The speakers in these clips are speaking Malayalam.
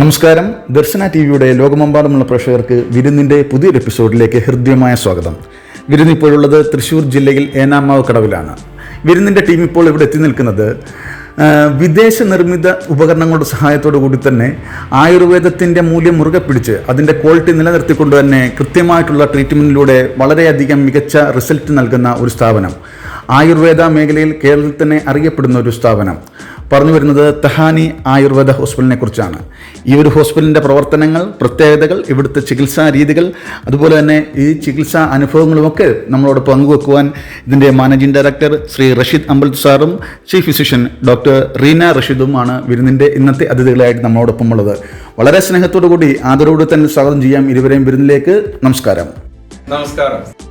നമസ്കാരം. ദർശന ടി വിയുടെ ലോകമെമ്പാടുമുള്ള പ്രേക്ഷകർക്ക് വിരുന്നിന്റെ പുതിയൊരു എപ്പിസോഡിലേക്ക് ഹൃദ്യമായ സ്വാഗതം. വിരുന്ന് ഇപ്പോഴുള്ളത് തൃശ്ശൂർ ജില്ലയിൽ ഏനാമാവ് കടവിലാണ്. വിരുന്നിന്റെ ടീം ഇപ്പോൾ ഇവിടെ എത്തി നിൽക്കുന്നത് വിദേശ നിർമ്മിത ഉപകരണങ്ങളുടെ സഹായത്തോടു കൂടി തന്നെ ആയുർവേദത്തിന്റെ മൂല്യം മുറുകെ പിടിച്ച് അതിന്റെ ക്വാളിറ്റി നിലനിർത്തിക്കൊണ്ട് തന്നെ കൃത്യമായിട്ടുള്ള ട്രീറ്റ്മെന്റിലൂടെ വളരെയധികം മികച്ച റിസൾട്ട് നൽകുന്ന ഒരു സ്ഥാപനം. ആയുർവേദ മേഖലയിൽ കേരളത്തിൽ തന്നെ അറിയപ്പെടുന്ന ഒരു സ്ഥാപനം. പറഞ്ഞു വരുന്നത് തഹാനി ആയുർവേദ ഹോസ്പിറ്റലിനെ കുറിച്ചാണ്. ഈ ഒരു ഹോസ്പിറ്റലിന്റെ പ്രവർത്തനങ്ങൾ പ്രത്യേകതകൾ ഇവിടുത്തെ ചികിത്സാ രീതികൾ അതുപോലെ തന്നെ ഈ ചികിത്സാ അനുഭവങ്ങളുമൊക്കെ നമ്മളോട് പങ്കുവെക്കുവാൻ ഇതിന്റെ മാനേജിംഗ് ഡയറക്ടർ ശ്രീ റഷീദ് അമ്പൽ സാറും ചീഫ് ഫിസിഷ്യൻ ഡോക്ടർ റീന റഷീദുമാണ് വിരുന്നിന്റെ ഇന്നത്തെ അതിഥികളായിട്ട് നമ്മളോടൊപ്പം ഉള്ളത് വളരെ സ്നേഹത്തോടു കൂടി ആദരവോട് തന്നെ സ്വാഗതം ചെയ്യാം ഇരുവരെയും വിരുന്നിലേക്ക്. നമസ്കാരം. നമസ്കാരം.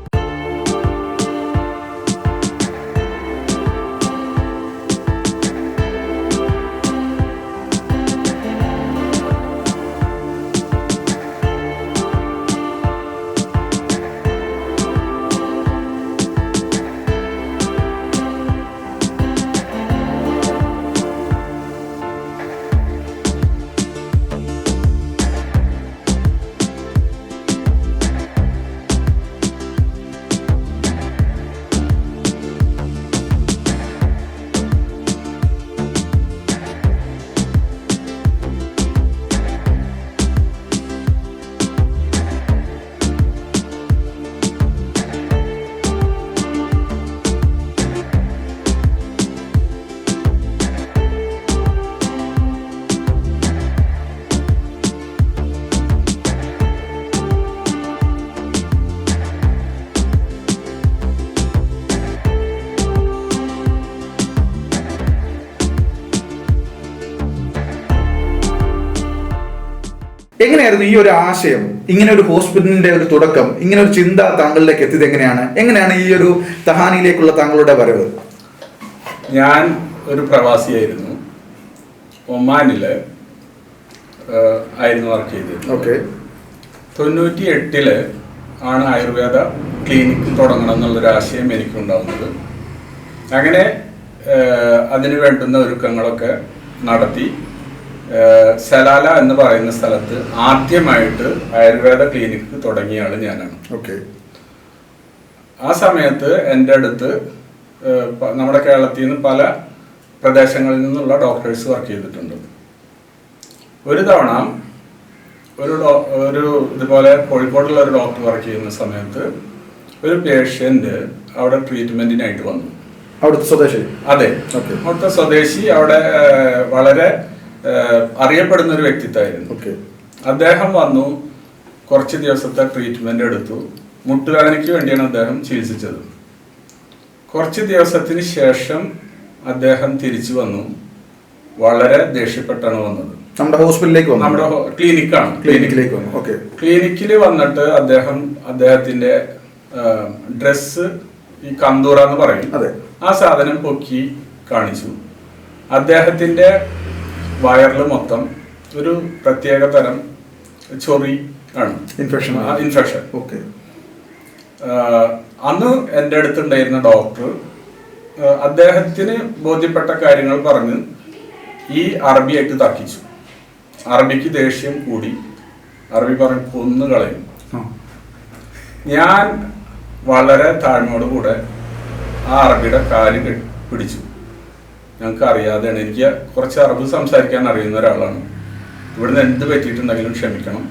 എങ്ങനെയായിരുന്നു ഈ ഒരു ആശയം? ഇങ്ങനെ ഒരു ഹോസ്പിറ്റലിന്റെ ഒരു തുടക്കം ഇങ്ങനെ ഒരു ചിന്ത താങ്കളിലേക്ക് എത്തിയത് എങ്ങനെയാണ്? എങ്ങനെയാണ് ഈ ഒരു തഹാനിയിലേക്കുള്ള താങ്കളുടെ വരവ്? ഞാൻ ഒരു പ്രവാസിയായിരുന്നു. ഒമാനിൽ ആയിരുന്നു വർക്ക് ചെയ്തിരുന്നത്. ഓക്കെ. തൊണ്ണൂറ്റി എട്ടിൽ ആണ് ആയുർവേദ ക്ലിനിക്ക് തുടങ്ങണം എന്നുള്ളൊരു ആശയം എനിക്കുണ്ടാവുന്നത്. അങ്ങനെ അതിനു വേണ്ടുന്ന ഒരുക്കങ്ങളൊക്കെ നടത്തി. സലാല എന്ന് പറയുന്ന സ്ഥലത്ത് ആദ്യമായിട്ട് ആയുർവേദ ക്ലിനിക്ക് തുടങ്ങിയ ആൾ ഞാനാണ്. ഓക്കെ. ആ സമയത്ത് എന്റെ അടുത്ത് നമ്മുടെ കേരളത്തിൽ നിന്ന് പല പ്രദേശങ്ങളിൽ നിന്നുള്ള ഡോക്ടേഴ്സ് വർക്ക് ചെയ്തിട്ടുണ്ട്. ഒരു തവണ ഒരു ഒരു ഇതുപോലെ കോഴിക്കോടുള്ള ഒരു ഡോക്ടർ വർക്ക് ചെയ്യുന്ന സമയത്ത് ഒരു പേഷ്യന്റ് അവിടെ ട്രീറ്റ്മെന്റിനായിട്ട് വന്നു. അവിടുത്തെ സ്വദേശി? അതെ. അവിടുത്തെ സ്വദേശി അവിടെ വളരെ അറിയപ്പെടുന്ന ഒരു വ്യക്തിത്വമായിരുന്നു. അദ്ദേഹം വന്നു കുറച്ച് ദിവസത്തെ ട്രീറ്റ്മെന്റ് എടുത്തു. മുട്ടുവേദനയ്ക്ക് വേണ്ടിയാണ് അദ്ദേഹം ചികിത്സിച്ചത്. കുറച്ച് ദിവസത്തിന് ശേഷം അദ്ദേഹം തിരിച്ചു വന്നു. വളരെ ദേഷ്യപ്പെട്ടാണ് വന്നത്. നമ്മുടെ ഹോസ്പിറ്റലിലേക്ക് വന്നു. നമ്മുടെ ക്ലിനിക്കാണ്. ക്ലിനിക്കിലേക്ക് വന്നു. ഓക്കെ. ക്ലിനിക്കിൽ വന്നിട്ട് അദ്ദേഹം അദ്ദേഹത്തിന്റെ ഡ്രസ് ഈ കന്തൂറ എന്ന് പറയും. അതെ. ആ സാധനം പൊക്കി കാണിച്ചു. അദ്ദേഹത്തിന്റെ വയറിൽ മൊത്തം ഒരു പ്രത്യേക തരം ചൊറി ആണ്. ഇൻഫെക്ഷൻ ഇൻഫെക്ഷൻ ഓക്കെ അന്ന് എന്റെ അടുത്തുണ്ടായിരുന്ന ഡോക്ടർ അദ്ദേഹത്തിന് ബോധ്യപ്പെട്ട കാര്യങ്ങൾ പറഞ്ഞ് ഈ അറബിയായിട്ട് തർക്കിച്ചു. അറബിക്ക് ദേഷ്യം കൂടി. അറബി പറഞ്ഞ് കൊന്നു കളയും. ഞാൻ വളരെ താഴ്മയോടുകൂടെ ആ അറബിയുടെ കാൽ പിടിച്ചു. ഞങ്ങൾക്ക് അറിയാതെയാണ് എനിക്ക് കുറച്ച് അറബ് സംസാരിക്കാൻ അറിയുന്ന ഒരാളാണ്. ഇവിടുന്ന് എന്ത് പറ്റിയിട്ടുണ്ടെങ്കിലും ക്ഷമിക്കണം.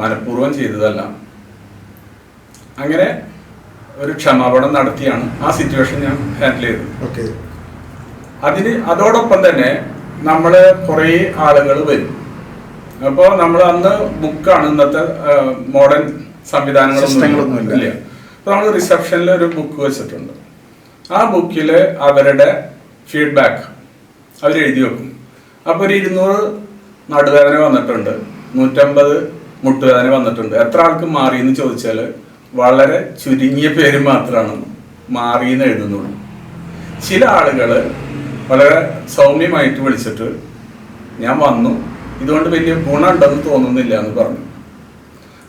മനഃപൂർവം ചെയ്തതല്ല. അങ്ങനെ ഒരു ക്ഷമാപണം നടത്തിയാണ് ആ സിറ്റുവേഷൻ ഞാൻ ഹാൻഡിൽ ചെയ്തത്. ഓക്കെ അതിന് അതോടൊപ്പം തന്നെ നമ്മൾ കുറേ ആളുകൾ വരും. അപ്പോൾ നമ്മൾ അന്ന് ബുക്കാണ് ഇന്നത്തെ മോഡേൺ സംവിധാനങ്ങളൊന്നും. ഇല്ല. അപ്പോൾ നമ്മൾ റിസപ്ഷനിൽ ഒരു ബുക്ക് വെച്ചിട്ടുണ്ട്. ആ ബുക്കിൽ അവരുടെ ഫീഡ്ബാക്ക് അവർ എഴുതി വെക്കും. അപ്പോൾ ഒരു ഇരുന്നൂറ് നടുവേദന വന്നിട്ടുണ്ട്. നൂറ്റമ്പത് മുട്ടുവേദന വന്നിട്ടുണ്ട്. എത്ര ആൾക്ക് മാറി എന്ന് ചോദിച്ചാൽ വളരെ ചുരുങ്ങിയ പേര് മാത്രമാണ് മാറി എന്ന് എഴുതുന്നുള്ളൂ. ചില ആളുകൾ വളരെ സൗമ്യമായിട്ട് വിളിച്ചിട്ട് ഞാൻ വന്നു ഇതുകൊണ്ട് വലിയ ഗുണമുണ്ടെന്ന് തോന്നുന്നില്ല എന്ന് പറഞ്ഞു.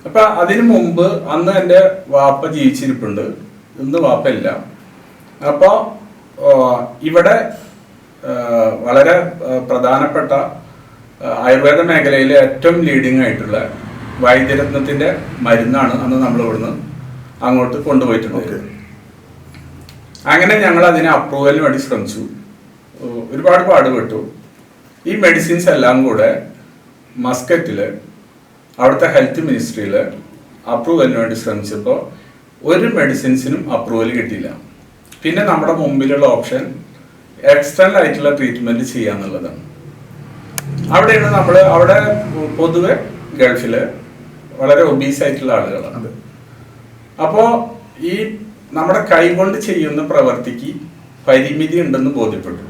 അപ്പൊ അതിനു മുമ്പ് അന്ന് എന്റെ വാപ്പ ജീവിച്ചിരിപ്പുണ്ട്. ഇന്ന് വാപ്പ അപ്പോൾ അപ്പോ ഇവിടെ വളരെ പ്രധാനപ്പെട്ട ആയുർവേദ മേഖലയിലെ ഏറ്റവും ലീഡിംഗ് ആയിട്ടുള്ള വൈദ്യരത്നത്തിന്റെ മരുന്നാണ് അന്ന് നമ്മൾ ഇവിടുന്ന് അങ്ങോട്ട് കൊണ്ടുപോയിട്ടുള്ളത് അങ്ങനെ ഞങ്ങൾ അതിനെ അപ്രൂവലിന് വേണ്ടി ശ്രമിച്ചു. ഒരുപാട് പാടുപെട്ടു. ഈ മെഡിസിൻസ് എല്ലാം കൂടെ മസ്കറ്റിൽ അവിടുത്തെ ഹെൽത്ത് മിനിസ്ട്രിയിൽ അപ്രൂവലിന് വേണ്ടി ശ്രമിച്ചപ്പോൾ ഒരു മെഡിസിൻസിനും അപ്രൂവൽ കിട്ടിയില്ല. പിന്നെ നമ്മുടെ മുമ്പിലുള്ള ഓപ്ഷൻ എക്സ്റ്റേണൽ ആയിട്ടുള്ള ട്രീറ്റ്മെന്റ് ചെയ്യാന്നുള്ളതാണ്. അവിടെയാണ് നമ്മൾ അവിടെ പൊതുവെ ഗൾഫിൽ വളരെ ഒബീസ് ആയിട്ടുള്ള ആളുകളാണ്. അപ്പോ ഈ നമ്മുടെ കൈകൊണ്ട് ചെയ്യുന്ന പ്രവർത്തിക്ക് പരിമിതി ഉണ്ടെന്ന് ബോധ്യപ്പെട്ടു.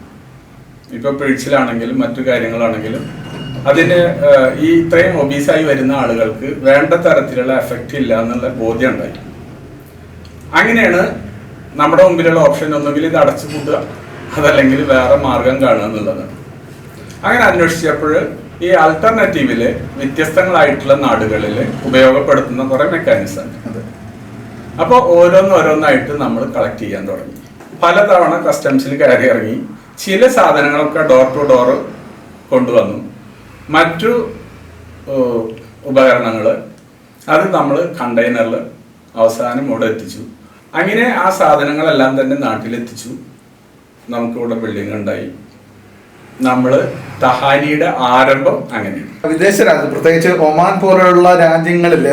ഇപ്പൊ പിഴിച്ചിലാണെങ്കിലും മറ്റു കാര്യങ്ങളാണെങ്കിലും അതിന് ഈ ഇത്രയും ഒബീസായി വരുന്ന ആളുകൾക്ക് വേണ്ട തരത്തിലുള്ള എഫക്റ്റ് ഇല്ല എന്നുള്ള ബോധ്യം ഉണ്ടായി. അങ്ങനെയാണ് നമ്മുടെ മുമ്പിലുള്ള ഓപ്ഷൻ ഒന്നുകിൽ ഇത് അടച്ചു പൂട്ടുക. അതല്ലെങ്കിൽ വേറെ മാർഗം കാണുക എന്നുള്ളതാണ് അങ്ങനെ അന്വേഷിച്ചപ്പോൾ ഈ ആൾട്ടർനേറ്റീവിൽ വ്യത്യസ്തങ്ങളായിട്ടുള്ള നാടുകളിൽ ഉപയോഗപ്പെടുത്തുന്ന കുറെ മെക്കാനിസം അപ്പോൾ ഓരോന്നോരോന്നായിട്ട് നമ്മൾ കളക്ട് ചെയ്യാൻ തുടങ്ങി. പലതവണ കസ്റ്റംസിൽ കയറി ഇറങ്ങി. ചില സാധനങ്ങളൊക്കെ ഡോർ ടു ഡോർ കൊണ്ടുവന്നു. മറ്റു ഉപകരണങ്ങൾ അത് നമ്മൾ കണ്ടെയ്നറിൽ അവസാനം ഇവിടെ എത്തിച്ചു അങ്ങനെ ആ സാധനങ്ങളെല്ലാം തന്നെ നാട്ടിലെത്തിച്ചു. നമുക്കിവിടെ ബിൽഡിംഗ് ഉണ്ടായി നമ്മൾ തഹാനിയുടെ ആരംഭം അങ്ങനെയാണ് വിദേശ രാജ്യം പ്രത്യേകിച്ച് ഒമാൻ പോലെയുള്ള രാജ്യങ്ങളിൽ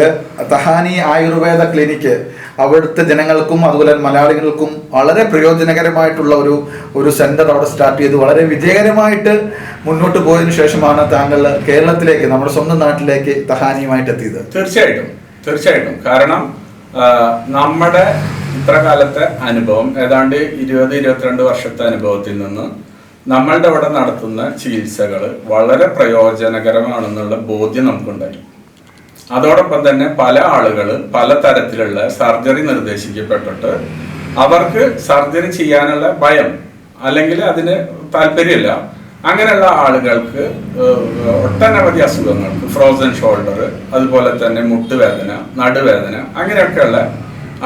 തഹാനി ആയുർവേദ ക്ലിനിക്ക് അവിടുത്തെ ജനങ്ങൾക്കും അതുപോലെ മലയാളികൾക്കും വളരെ പ്രയോജനകരമായിട്ടുള്ള ഒരു ഒരു സെന്റർ അവിടെ സ്റ്റാർട്ട് ചെയ്ത് വളരെ വിജയകരമായിട്ട് മുന്നോട്ട് പോയതിനു ശേഷമാണ് താങ്കൾ കേരളത്തിലേക്ക് നമ്മുടെ സ്വന്തം നാട്ടിലേക്ക് തഹാനിയുമായിട്ട് എത്തിയത്. തീർച്ചയായിട്ടും തീർച്ചയായിട്ടും. കാരണം നമ്മുടെ ഇത്ര കാലത്തെ അനുഭവം ഏതാണ്ട് ഇരുപത് ഇരുപത്തിരണ്ട് വർഷത്തെ അനുഭവത്തിൽ നിന്ന് നമ്മളുടെ അവിടെ നടത്തുന്ന ചികിത്സകൾ വളരെ പ്രയോജനകരമാണെന്നുള്ള ബോധ്യം നമുക്കുണ്ടായി. അതോടൊപ്പം തന്നെ പല ആളുകൾ പല തരത്തിലുള്ള സർജറി നിർദ്ദേശിക്കപ്പെട്ടിട്ട് അവർക്ക് സർജറി ചെയ്യാനുള്ള ഭയം അല്ലെങ്കിൽ അതിന് താല്പര്യമില്ല. അങ്ങനെയുള്ള ആളുകൾക്ക് ഒട്ടനവധി അസുഖങ്ങൾക്ക് ഫ്രോസൺ ഷോൾഡർ അതുപോലെ തന്നെ മുട്ടുവേദന നടുവേദന അങ്ങനെയൊക്കെയുള്ള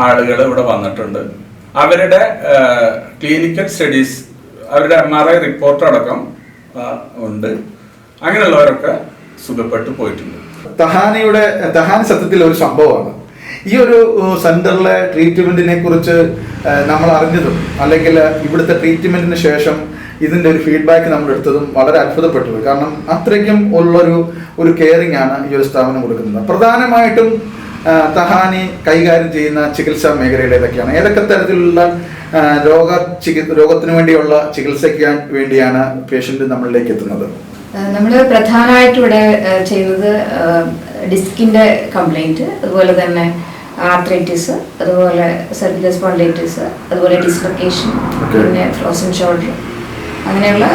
ആളുകൾ ഇവിടെ വന്നിട്ടുണ്ട്. അവരുടെ ക്ലിനിക്കൽ സ്റ്റഡീസ് അവരുടെ എം ആർ ഐ റിപ്പോർട്ട് അടക്കം ഉണ്ട്. അങ്ങനെയുള്ളവരൊക്കെ സുഖപ്പെട്ടു പോയിട്ടുണ്ട്. തഹാനയുടെ തഹാൻ സത്യത്തിൽ ഒരു സംഭവമാണ്. ഈ ഒരു സെന്ററിലെ ട്രീറ്റ്മെന്റിനെ കുറിച്ച് നമ്മൾ അറിഞ്ഞതും അല്ലെങ്കിൽ ഇവിടുത്തെ ട്രീറ്റ്മെന്റിന് ശേഷം ഇതിന്റെ ഒരു ഫീഡ്ബാക്ക് നമ്മൾ എടുത്തതും വളരെ അത്ഭുതപ്പെട്ടു. കാരണം അത്രയ്ക്കും ഉള്ളൊരു ഒരു കെയറിംഗ് ആണ് ഈ ഒരു സ്ഥാപനം കൊടുക്കുന്നത്. പ്രധാനമായിട്ടും തഹാനി കൈകാര്യം ചെയ്യുന്ന ചികിത്സാ മേഖലയിൽ ഏതൊക്കെയാണ് ഏതൊക്കെ തരത്തിലുള്ള രോഗ ചികി രോഗത്തിന് വേണ്ടിയുള്ള ചികിത്സയ്ക്ക് വേണ്ടിയാണ് പേഷ്യന്റ് നമ്മളിലേക്ക് എത്തുന്നത്? നമ്മൾ പ്രധാനമായിട്ട് ഇവിടെ ചെയ്യുന്നത് ഡിസ്കിന്റെ കംപ്ലൈന്റ് അതുപോലെ തന്നെ ആർത്രൈറ്റിസ് അതുപോലെ സർജിക്കൽ സ്പോണ്ടൈറ്റിസ് അതുപോലെ ഡിസ്ലൊക്കേഷൻ. പിന്നെ ഫ്രോസൺ ഷോൾഡർ അങ്ങനെയുള്ള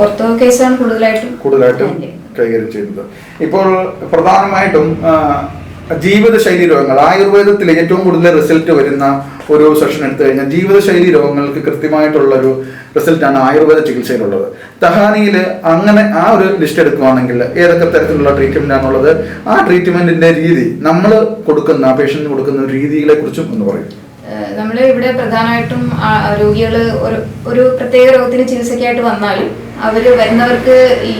ഓർത്തോ കേസാണ് കൂടുതലായിട്ടും കൂടുതലായിട്ടും കൈകാര്യം ചെയ്യുന്നത്. ഇപ്പോൾ പ്രധാനമായിട്ടും ജീവിതശൈലി രോഗങ്ങൾ. ആയുർവേദത്തിൽ ഏറ്റവും കൂടുതൽ റിസൾട്ട് വരുന്ന ഒരു സെഷൻ എടുത്തു കഴിഞ്ഞാൽ ജീവിതശൈലി രോഗങ്ങൾക്ക് കൃത്യമായിട്ടുള്ള ഒരു റിസൾട്ടാണ് ആയുർവേദ ചികിത്സയിലുള്ളത്. തഹാനിയിൽ അങ്ങനെ ആ ഒരു ലിസ്റ്റ് എടുക്കുകയാണെങ്കിൽ ഏതൊക്കെ തരത്തിലുള്ള ട്രീറ്റ്മെന്റ് ആണുള്ളത് ആ ട്രീറ്റ്മെന്റിന്റെ രീതി നമ്മൾ കൊടുക്കുന്ന പേഷ്യന്റിന് കൊടുക്കുന്ന രീതികളെ കുറിച്ചും ഒന്ന് പറയും. നമ്മൾ ഇവിടെ പ്രധാനമായിട്ടും രോഗികൾ ഒരു ഒരു പ്രത്യേക രോഗത്തിന് ചികിത്സയ്ക്കായിട്ട് വന്നാൽ അവർ വരുന്നവർക്ക് ഈ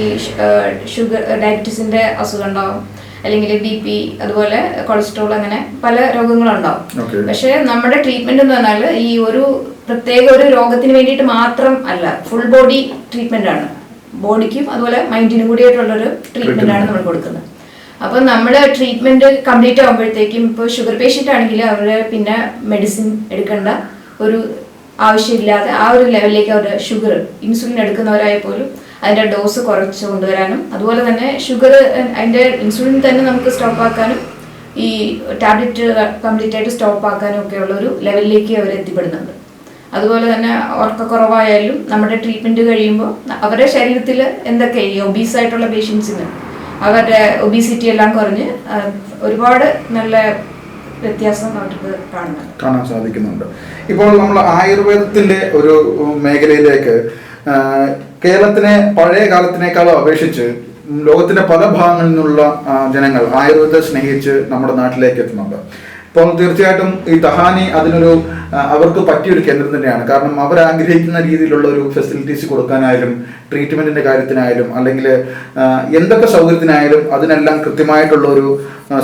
ഷുഗർ ഡയബറ്റീസിന്റെ അസുഖം ഉണ്ടാവും. അല്ലെങ്കിൽ ബി പി അതുപോലെ കൊളസ്ട്രോൾ അങ്ങനെ പല രോഗങ്ങളുണ്ടാവും. പക്ഷെ നമ്മുടെ ട്രീറ്റ്മെന്റ് എന്ന് പറഞ്ഞാൽ ഈ ഒരു പ്രത്യേക ഒരു രോഗത്തിന് വേണ്ടിയിട്ട് മാത്രം അല്ല ഫുൾ ബോഡി ട്രീറ്റ്മെന്റ് ആണ്. ബോഡിക്കും അതുപോലെ മൈൻഡിനും കൂടി ഒരു ട്രീറ്റ്മെന്റ് ആണ് നമ്മൾ കൊടുക്കുന്നത്. അപ്പൊ നമ്മുടെ ട്രീറ്റ്മെന്റ് കംപ്ലീറ്റ് ആകുമ്പോഴത്തേക്കും ഇപ്പോൾ ഷുഗർ പേഷ്യന്റ് ആണെങ്കിൽ അവർ പിന്നെ മെഡിസിൻ എടുക്കേണ്ട ഒരു ആവശ്യമില്ലാതെ ആ ഒരു ലെവലിലേക്ക് അവരുടെ ഷുഗർ ഇൻസുലിൻ എടുക്കുന്നവരായ പോലും അതിന്റെ ഡോസ് കുറച്ച് കൊണ്ടുവരാനും അതുപോലെ തന്നെ ഷുഗർ അതിന്റെ ഇൻസുലിൻ തന്നെ നമുക്ക് സ്റ്റോപ്പ് ആക്കാനും ഈ ടാബ്ലറ്റ് കംപ്ലീറ്റ് ആയിട്ട് സ്റ്റോപ്പ് ആക്കാനും ഒക്കെ ഉള്ള ഒരു ലെവലിലേക്ക് അവർ എത്തിപ്പെടുന്നുണ്ട്. അതുപോലെ തന്നെ ഉറക്കക്കുറവായാലും നമ്മുടെ ട്രീറ്റ്മെന്റ് കഴിയുമ്പോൾ അവരുടെ ശരീരത്തിൽ എന്തൊക്കെ ഈ ഒബീസ് ആയിട്ടുള്ള പേഷ്യൻസിന് അവരുടെ ഒബീസിറ്റി എല്ലാം കുറഞ്ഞ് ഒരുപാട് നല്ല വ്യത്യാസം അവർക്ക് കാണാൻ സാധിക്കുന്നുണ്ട്. ഇപ്പോൾ നമ്മൾ ആയുർവേദത്തിന്റെ ഒരു മേഖലയിലേക്ക് കേരളത്തിനെ പഴയ കാലത്തിനേക്കാളും അപേക്ഷിച്ച് ലോകത്തിന്റെ പല ഭാഗങ്ങളിൽ നിന്നുള്ള ജനങ്ങൾ ആയുർവേദം സ്നേഹിച്ച് നമ്മുടെ നാട്ടിലേക്ക് എത്തുന്നുണ്ട്. അപ്പം തീർച്ചയായിട്ടും ഈ തഹാനി അതിനൊരു അവർക്ക് പറ്റിയൊരു കേന്ദ്രം തന്നെയാണ്. കാരണം അവർ ആഗ്രഹിക്കുന്ന രീതിയിലുള്ള ഒരു ഫെസിലിറ്റീസ് കൊടുക്കാനായാലും ട്രീറ്റ്മെന്റിന്റെ കാര്യത്തിനായാലും അല്ലെങ്കിൽ എന്തൊക്കെ സൗകര്യത്തിനായാലും അതിനെല്ലാം കൃത്യമായിട്ടുള്ള ഒരു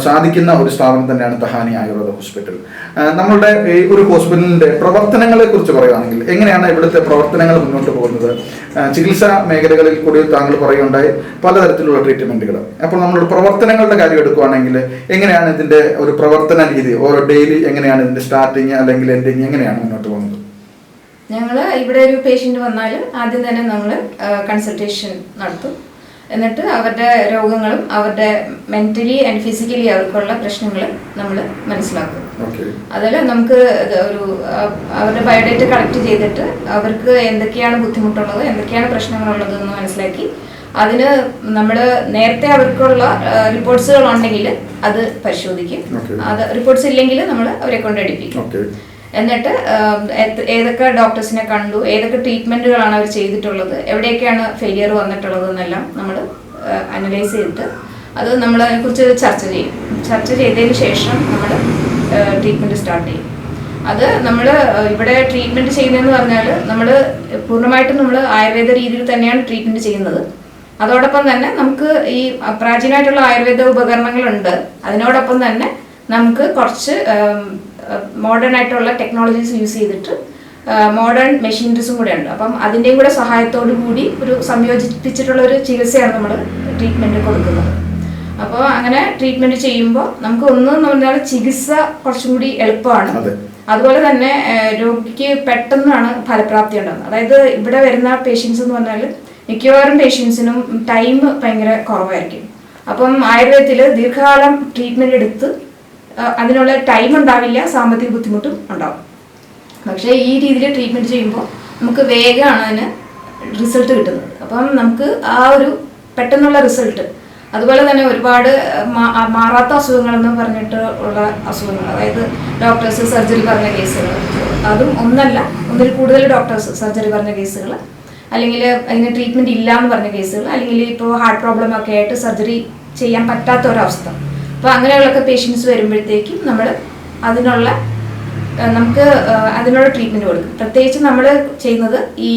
സാധിക്കുന്ന ഒരു സ്ഥാപനം തന്നെയാണ് തഹാനി ആയുർവേദ ഹോസ്പിറ്റൽ. നമ്മളുടെ ഈ ഒരു ഹോസ്പിറ്റലിന്റെ പ്രവർത്തനങ്ങളെ കുറിച്ച് പറയുകയാണെങ്കിൽ എങ്ങനെയാണ് ഇവിടുത്തെ പ്രവർത്തനങ്ങൾ മുന്നോട്ട് പോകുന്നത്? ചികിത്സാ മേഖലകളിൽ കൂടി താങ്കൾ പറയുകയുണ്ടായി പലതരത്തിലുള്ള ട്രീറ്റ്മെന്റുകൾ. അപ്പോൾ നമ്മളുടെ പ്രവർത്തനങ്ങളുടെ കാര്യം എടുക്കുകയാണെങ്കിൽ എങ്ങനെയാണ് ഇതിന്റെ ഒരു പ്രവർത്തന രീതി? ഓരോ ഡെയിലി എങ്ങനെയാണ് ഇതിന്റെ സ്റ്റാർട്ടിങ് അല്ലെങ്കിൽ എൻഡിങ് എങ്ങനെയാണ് മുന്നോട്ട് പോകുന്നത്? ഞങ്ങൾ ഇവിടെ ഒരു പേഷ്യന്റ് വന്നാൽ ആദ്യം തന്നെ നമ്മൾ കൺസൾട്ടേഷൻ നടത്തും. എന്നിട്ട് അവരുടെ രോഗങ്ങളും അവരുടെ മെന്റലി ആൻഡ് ഫിസിക്കലി അവർക്കുള്ള പ്രശ്നങ്ങൾ നമ്മൾ മനസ്സിലാക്കും. അതല്ല അതിൽ നമുക്ക് ഒരു അവരുടെ ബയോഡേറ്റ കളക്ട് ചെയ്തിട്ട് അവർക്ക് എന്തൊക്കെയാണ് ബുദ്ധിമുട്ടുള്ളത് എന്തൊക്കെയാണ് പ്രശ്നങ്ങളുള്ളത് എന്ന് മനസ്സിലാക്കി അതിന് നമ്മൾ നേരത്തെ അവർക്കുള്ള റിപ്പോർട്ട്സുകൾ ഉണ്ടെങ്കിൽ അത് പരിശോധിക്കും. അത് റിപ്പോർട്ട്സ് ഇല്ലെങ്കിൽ നമ്മൾ അവരെ കൊണ്ട് എടുപ്പിക്കും. ഓക്കെ എന്നിട്ട് ഏതൊക്കെ ഡോക്ടേഴ്സിനെ കണ്ടു ഏതൊക്കെ ട്രീറ്റ്മെന്റുകളാണ് അവർ ചെയ്തിട്ടുള്ളത് എവിടെയൊക്കെയാണ് ഫെയിലിയർ വന്നിട്ടുള്ളത് എന്നെല്ലാം നമ്മൾ അനലൈസ് ചെയ്തിട്ട് അത് നമ്മൾ അതിനെക്കുറിച്ച് ചർച്ച ചെയ്യും. ചർച്ച ചെയ്തതിന് ശേഷം നമ്മൾ ട്രീറ്റ്മെന്റ് സ്റ്റാർട്ട് ചെയ്യും. അത് നമ്മൾ ഇവിടെ ട്രീറ്റ്മെന്റ് ചെയ്യുന്നതെന്ന് പറഞ്ഞാൽ നമ്മൾ പൂർണമായിട്ടും നമ്മൾ ആയുർവേദ രീതിയിൽ തന്നെയാണ് ട്രീറ്റ്മെന്റ് ചെയ്യുന്നത്. അതോടൊപ്പം തന്നെ നമുക്ക് ഈ പ്രാചീനമായിട്ടുള്ള ആയുർവേദ ഉപകരണങ്ങളുണ്ട്. അതിനോടൊപ്പം തന്നെ നമുക്ക് കുറച്ച് മോഡേൺ ആയിട്ടുള്ള ടെക്നോളജീസ് യൂസ് ചെയ്തിട്ട് മോഡേൺ മെഷീനറീസും കൂടെ ഉണ്ട് അപ്പം അതിന്റെയും കൂടെ സഹായത്തോടു കൂടി ഒരു സംയോജിപ്പിച്ചിട്ടുള്ള ഒരു ചികിത്സയാണ് നമ്മൾ ട്രീറ്റ്മെന്റ് കൊടുക്കുന്നത്. അപ്പോൾ അങ്ങനെ ട്രീറ്റ്മെന്റ് ചെയ്യുമ്പോൾ നമുക്ക് ഒന്ന് എന്ന് പറഞ്ഞാൽ ചികിത്സ കുറച്ചും കൂടി എളുപ്പമാണ്. അതുപോലെ തന്നെ രോഗിക്ക് പെട്ടെന്നാണ് ഫലപ്രാപ്തി ഉണ്ടാകുന്നത്. അതായത് ഇവിടെ വരുന്ന പേഷ്യൻസ് എന്ന് പറഞ്ഞാൽ മിക്കവാറും പേഷ്യൻസിനും ടൈം ഭയങ്കര കുറവായിരിക്കും. അപ്പം ആയുർവേദത്തിൽ ദീർഘകാലം ട്രീറ്റ്മെന്റ് എടുത്ത് അതിനുള്ള ടൈം ഉണ്ടാവില്ല സാമ്പത്തിക ബുദ്ധിമുട്ടും ഉണ്ടാവും. പക്ഷേ ഈ രീതിയിൽ ട്രീറ്റ്മെന്റ് ചെയ്യുമ്പോൾ നമുക്ക് വേഗമാണ് അതിന് റിസൾട്ട് കിട്ടുന്നത്. അപ്പം നമുക്ക് ആ ഒരു പെട്ടെന്നുള്ള റിസൾട്ട് അതുപോലെ തന്നെ ഒരുപാട് മാറാത്ത അസുഖങ്ങളെന്ന് പറഞ്ഞിട്ട് ഉള്ള അസുഖങ്ങൾ അതായത് ഡോക്ടേഴ്സ് സർജറി പറഞ്ഞ കേസുകൾ അതും ഒന്നല്ല ഒന്നിൽ കൂടുതൽ ഡോക്ടേഴ്സ് സർജറി പറഞ്ഞ കേസുകൾ അല്ലെങ്കിൽ അതിന് ട്രീറ്റ്മെന്റ് ഇല്ല എന്ന് പറഞ്ഞ കേസുകൾ അല്ലെങ്കിൽ ഇപ്പോൾ ഹാർട്ട് പ്രോബ്ലം ഒക്കെ ആയിട്ട് സർജറി ചെയ്യാൻ പറ്റാത്ത ഒരവസ്ഥ അപ്പോൾ അങ്ങനെയുള്ളൊക്കെ പേഷ്യൻസ് വരുമ്പോഴത്തേക്കും നമ്മൾ അതിനുള്ള നമുക്ക് അതിനുള്ള ട്രീറ്റ്മെന്റ് കൊടുക്കും. പ്രത്യേകിച്ച് നമ്മൾ ചെയ്യുന്നത് ഈ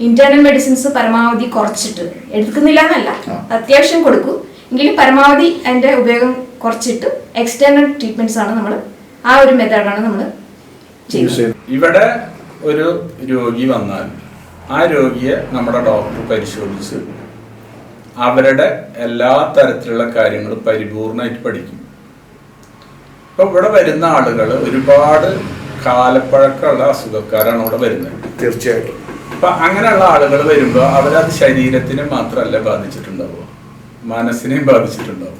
ഇന്റേണൽ മെഡിസിൻസ് പരമാവധി കുറച്ചിട്ട് എടുക്കുന്നില്ല എന്നല്ല അത്യാവശ്യം കൊടുക്കും. എങ്കിലും പരമാവധി അതിന്റെ ഉപയോഗം കുറച്ചിട്ട് എക്സ്റ്റേണൽ ട്രീറ്റ്മെന്റ്സ് ആണ് നമ്മൾ ആ ഒരു മെത്തേഡാണ് നമ്മൾ ഇവിടെ ഒരു രോഗി വന്നാൽ ആ രോഗിയെ നമ്മുടെ ഡോക്ടർ പരിശോധിച്ച് അവരുടെ എല്ലാ തരത്തിലുള്ള കാര്യങ്ങളും പരിപൂർണമായിട്ട് പഠിക്കും. ഇപ്പൊ ഇവിടെ വരുന്ന ആളുകൾ ഒരുപാട് കാലപ്പഴക്കമുള്ള അസുഖക്കാരാണ് ഇവിടെ വരുന്നത്. തീർച്ചയായിട്ടും. അപ്പൊ അങ്ങനെയുള്ള ആളുകൾ വരുമ്പോൾ അവരത് ശരീരത്തിനെ മാത്രമല്ല ബാധിച്ചിട്ടുണ്ടാവുക. മനസ്സിനെയും ബാധിച്ചിട്ടുണ്ടാവും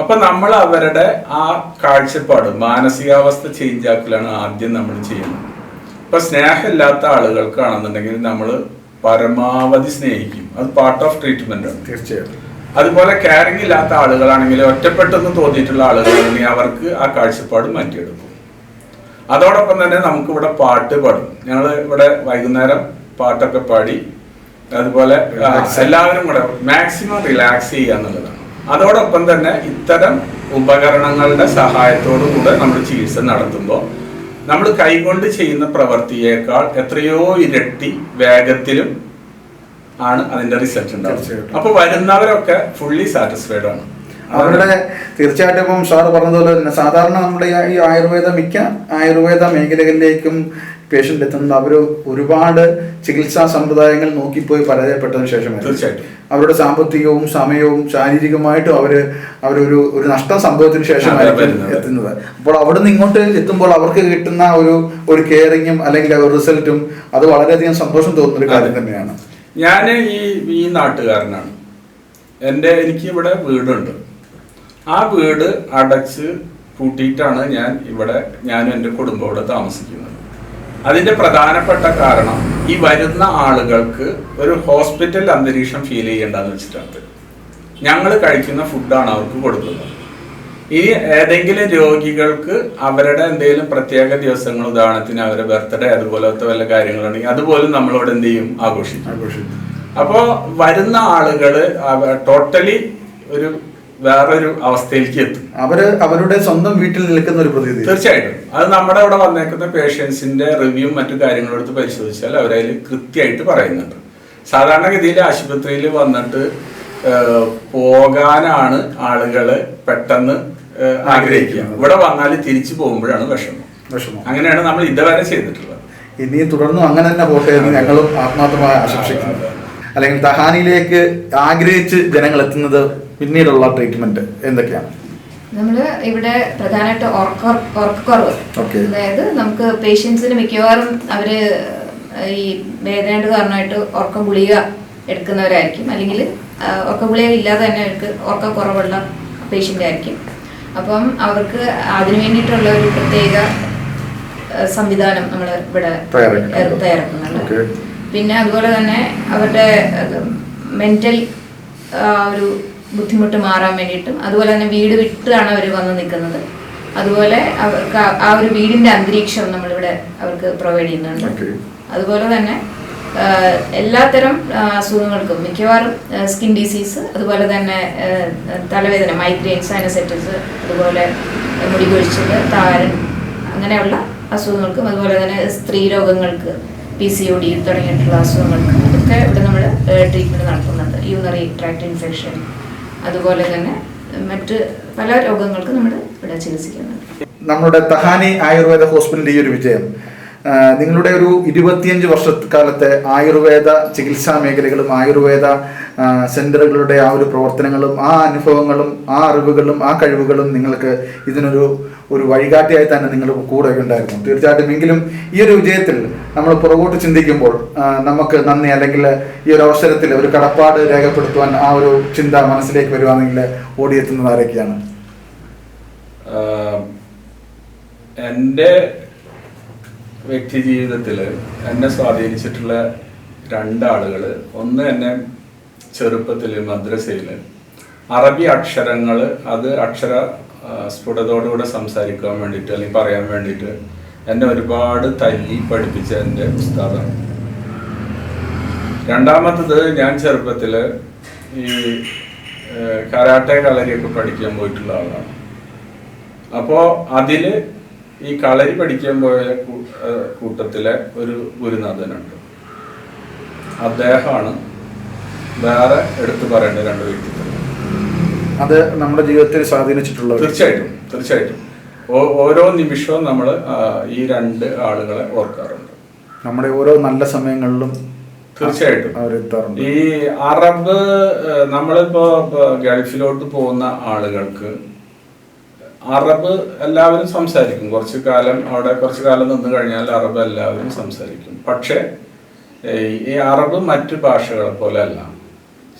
അപ്പൊ നമ്മൾ അവരുടെ ആ കാഴ്ചപ്പാട് മാനസികാവസ്ഥ ചേഞ്ച് ആക്കലാണ് ആദ്യം നമ്മൾ ചെയ്യുന്നത് ഇപ്പൊ സ്നേഹമില്ലാത്ത ആളുകൾക്കാണെന്നുണ്ടെങ്കിൽ നമ്മൾ പരമാവധി സ്നേഹിക്കും. അത് പാർട്ട് ഓഫ് ട്രീറ്റ്മെന്റ് ആണ്. തീർച്ചയായിട്ടും. അതുപോലെ കെയറിംഗ് ഇല്ലാത്ത ആളുകളാണെങ്കിൽ ഒറ്റപ്പെട്ടെന്ന് തോന്നിയിട്ടുള്ള ആളുകളാണെങ്കിൽ അവർക്ക് ആ കാഴ്ചപ്പാട് മാറ്റിയെടുക്കും. അതോടൊപ്പം തന്നെ നമുക്ക് ഇവിടെ പാട്ട് പാടും. ഞങ്ങൾ ഇവിടെ വൈകുന്നേരം പാട്ടൊക്കെ പാടി അതുപോലെ എല്ലാവരും കൂടെ മാക്സിമം റിലാക്സ് ചെയ്യുക എന്നുള്ളതാണ്. അതോടൊപ്പം തന്നെ ഇത്തരം ഉപകരണങ്ങളുടെ സഹായത്തോടു കൂടെ നമ്മൾ ചികിത്സ നടത്തുമ്പോൾ നമ്മൾ കൈകൊണ്ട് ചെയ്യുന്ന പ്രവൃത്തിയേക്കാൾ എത്രയോ ഇരട്ടി വേഗത്തിലും ആണ് അതിന്റെ റിസൾട്ട് തീർച്ചയായിട്ടും. അപ്പൊ വരുന്നവരൊക്കെ ഫുള്ളി സാറ്റിസ്ഫൈഡ് ആണ് അവരുടെ തീർച്ചയായിട്ടും ഇപ്പം സാറ് പറഞ്ഞതുപോലെ തന്നെ സാധാരണ നമ്മുടെ ഈ ആയുർവേദ മിക്ക ആയുർവേദ മേഖലകളിലേക്കും പേഷ്യന്റ് എത്തുന്നത് അവർ ഒരുപാട് ചികിത്സാ സമ്പ്രദായങ്ങൾ നോക്കിപ്പോയി പരാജയപ്പെട്ടതിന് ശേഷമായിരുന്നു. തീർച്ചയായിട്ടും. അവരുടെ സാമ്പത്തികവും സമയവും ശാരീരികമായിട്ടും അവർ അവരൊരു ഒരു നഷ്ടം സംഭവത്തിന് ശേഷമായിരിക്കും. എത്തുന്നത്. അപ്പോൾ അവിടുന്ന് ഇങ്ങോട്ട് എത്തുമ്പോൾ അവർക്ക് കിട്ടുന്ന ഒരു ഒരു കെയറിങ്ങും അല്ലെങ്കിൽ ഒരു റിസൾട്ടും അത് വളരെയധികം സന്തോഷം തോന്നുന്ന ഒരു കാര്യം തന്നെയാണ്. ഞാൻ ഈ ഈ നാട്ടുകാരനാണ്. എന്റെ എനിക്ക് ഇവിടെ വീടുണ്ട്. ആ വീട് അടച്ച് പൂട്ടിയിട്ടാണ് ഞാൻ ഇവിടെ ഞാനും എന്റെ കുടുംബം ഇവിടെ താമസിക്കുന്നത്. അതിന്റെ പ്രധാനപ്പെട്ട കാരണം ഈ വരുന്ന ആളുകൾക്ക് ഒരു ഹോസ്പിറ്റൽ അന്തരീക്ഷം ഫീൽ ചെയ്യേണ്ടെന്ന് വെച്ചിട്ടുണ്ട്. ഞങ്ങൾ കഴിക്കുന്ന ഫുഡാണ് അവർക്ക് കൊടുക്കുന്നത്. ഇനി ഏതെങ്കിലും രോഗികൾക്ക് അവരുടെ എന്തെങ്കിലും പ്രത്യേക ദിവസങ്ങൾ ഉദാഹരണത്തിന് അവരുടെ ബർത്ത്ഡേ അതുപോലത്തെ വല്ല കാര്യങ്ങളുണ്ടെങ്കിൽ അതുപോലും നമ്മളോട് എന്ത് ചെയ്യും? ആഘോഷിക്കും. ആഘോഷിക്കും. അപ്പോ വരുന്ന ആളുകൾ ടോട്ടലി ഒരു വേറൊരു അവസ്ഥയിലേക്ക് എത്തും. അവർ അവരുടെ സ്വന്തം വീട്ടിൽ നിൽക്കുന്ന ഒരു പ്രതിനിധി. തീർച്ചയായിട്ടും. അത് നമ്മുടെ അവിടെ വന്നേക്കുന്ന പേഷ്യൻസിന്റെ റിവ്യൂ മറ്റു കാര്യങ്ങളും എടുത്ത് പരിശോധിച്ചാൽ അവരതിൽ കൃത്യമായിട്ട് പറയുന്നുണ്ട്. സാധാരണഗതിയിൽ ആശുപത്രിയിൽ വന്നിട്ട് പോകാനാണ് ആളുകൾ പെട്ടെന്ന് ആഗ്രഹിക്കുക. ഇവിടെ വന്നാൽ തിരിച്ചു പോകുമ്പോഴാണ് വിഷമം. വിഷമം. അങ്ങനെയാണ് നമ്മൾ ഇതുവരെ ചെയ്തിട്ടുള്ളത്. ഇനി തുടർന്നും അങ്ങനെ തന്നെ പോട്ടെ എന്ന് ഞങ്ങളും ആത്മാർത്ഥമായി ആശംസിക്കുന്നത് അല്ലെങ്കിൽ തഹാനിയിലേക്ക് ആഗ്രഹിച്ച് ജനങ്ങൾ എത്തുന്നത് പിന്നീടുള്ള ട്രീറ്റ്മെന്റ് എന്തൊക്കെയാണ്? നമ്മൾ ഇവിടെ പ്രധാനമായിട്ട് ഉറക്ക ഉറക്കക്കുറവ്. അതായത് നമുക്ക് പേഷ്യൻസിന് മിക്കവാറും അവർ ഈ വേദനയുടെ കാരണമായിട്ട് ഉറക്ക ഗുളിക എടുക്കുന്നവരായിരിക്കും. അല്ലെങ്കിൽ ഉറക്ക ഗുളിക ഇല്ലാതെ തന്നെ അവർക്ക് ഉറക്കക്കുറവുള്ള പേഷ്യന്റ് ആയിരിക്കും. അപ്പം അവർക്ക് അതിനു വേണ്ടിയിട്ടുള്ള ഒരു പ്രത്യേക സംവിധാനം നമ്മൾ ഇവിടെ തയ്യാറാക്കുന്നുണ്ട്. പിന്നെ അതുപോലെ തന്നെ അവരുടെ മെന്റൽ ഒരു ബുദ്ധിമുട്ട് മാറാൻ വേണ്ടിയിട്ടും. അതുപോലെ തന്നെ വീട് വിട്ടാണ് അവർ വന്ന് നിൽക്കുന്നത്. അതുപോലെ അവർക്ക് ആ- ഒരു വീടിന്റെ അന്തരീക്ഷം നമ്മളിവിടെ അവർക്ക് പ്രൊവൈഡ് ചെയ്യുന്നുണ്ട്. അതുപോലെ തന്നെ എല്ലാത്തരം അസുഖങ്ങൾക്കും മിക്കവാറും സ്കിൻ ഡിസീസ് അതുപോലെ തന്നെ തലവേദന മൈഗ്രെയിൻ സൈനസെറ്റിസ് അതുപോലെ മുടി കൊഴിച്ചത് താരൻ അങ്ങനെയുള്ള അസുഖങ്ങൾക്കും അതുപോലെ തന്നെ സ്ത്രീ രോഗങ്ങൾക്ക് പി സി ഒ ഡി തുടങ്ങിയിട്ടുള്ള അസുഖങ്ങൾക്ക് ഒക്കെ ഇവിടെ നമ്മൾ ട്രീറ്റ്മെന്റ് നടത്തുന്നുണ്ട്. യൂണറി ട്രാക്ട് ഇൻഫെക്ഷൻ അതുപോലെ തന്നെ മറ്റ് പല രോഗങ്ങൾക്കും നമ്മൾ ഇവിടെ ചികിത്സിക്കുന്നുണ്ട്. നമ്മുടെ തഹാനി ആയുർവേദ ഹോസ്പിറ്റലിന്റെ ഈ ഒരു വിജയം. നിങ്ങളുടെ ഒരു ഇരുപത്തിയഞ്ച് വർഷക്കാലത്തെ ആയുർവേദ ചികിത്സാ മേഖലകളും ആയുർവേദ സെന്ററുകളുടെ ആ ഒരു പ്രവർത്തനങ്ങളും ആ അനുഭവങ്ങളും ആ അറിവുകളും ആ കഴിവുകളും നിങ്ങൾക്ക് ഇതിനൊരു ഒരു വഴികാട്ടിയായി തന്നെ നിങ്ങൾ കൂടെ ഉണ്ടായിരുന്നു. തീർച്ചയായിട്ടും എങ്കിലും ഈ ഒരു വിജയത്തിൽ നമ്മൾ പുറകോട്ട് ചിന്തിക്കുമ്പോൾ നമുക്ക് നന്ദി അല്ലെങ്കിൽ ഈ ഒരു അവസരത്തിൽ ഒരു കടപ്പാട് രേഖപ്പെടുത്തുവാൻ ആ ഒരു ചിന്ത മനസ്സിലേക്ക് വരുവാണെങ്കിൽ ഓടിയെത്തുന്നത് ആരൊക്കെയാണ്? എന്റെ വ്യക്തി ജീവിതത്തിൽ എന്നെ സ്വാധീനിച്ചിട്ടുള്ള രണ്ടാളുകൾ ഒന്ന് എന്നെ ചെറുപ്പത്തിൽ മദ്രസയിൽ അറബി അക്ഷരങ്ങൾ അത് അക്ഷര സ്ഫുടതോടുകൂടെ സംസാരിക്കാൻ വേണ്ടിയിട്ട് അല്ലെങ്കിൽ പറയാൻ വേണ്ടിയിട്ട് എന്നെ ഒരുപാട് തല്ലി പഠിപ്പിച്ച എന്റെ ഉസ്താദാണ്. രണ്ടാമത്തത് ഞാൻ ചെറുപ്പത്തിൽ ഈ കരാട്ടെ കളരിയൊക്കെ പഠിക്കാൻ പോയിട്ടുള്ള ആളാണ്. അപ്പോൾ അതിൽ ഈ കളരി പഠിക്കാൻ പോയ കൂട്ടത്തിലെ ഒരു ഗുരുനാഥനുണ്ട്. അദ്ദേഹമാണ് വേറെ എടുത്തു പറയേണ്ട രണ്ട് വ്യക്തിത്വം. അത് നമ്മുടെ ജീവിതത്തിൽ സ്വാധീനിച്ചിട്ടുള്ള തീർച്ചയായിട്ടും തീർച്ചയായിട്ടും. ഓരോ നിമിഷവും നമ്മൾ ഈ രണ്ട് ആളുകളെ ഓർക്കാറുണ്ട്. നമ്മുടെ ഓരോ നല്ല സമയങ്ങളിലും തീർച്ചയായിട്ടും. ഈ അറബ് നമ്മളിപ്പോ ഗൾഫിലോട്ട് പോകുന്ന ആളുകൾക്ക് അറബ് എല്ലാവരും സംസാരിക്കും. കുറച്ചു കാലം അവിടെ കുറച്ച് കാലം നിന്ന് കഴിഞ്ഞാൽ അറബ് എല്ലാവരും സംസാരിക്കും. പക്ഷേ ഈ അറബ് മറ്റു ഭാഷകളെ പോലെ അല്ല.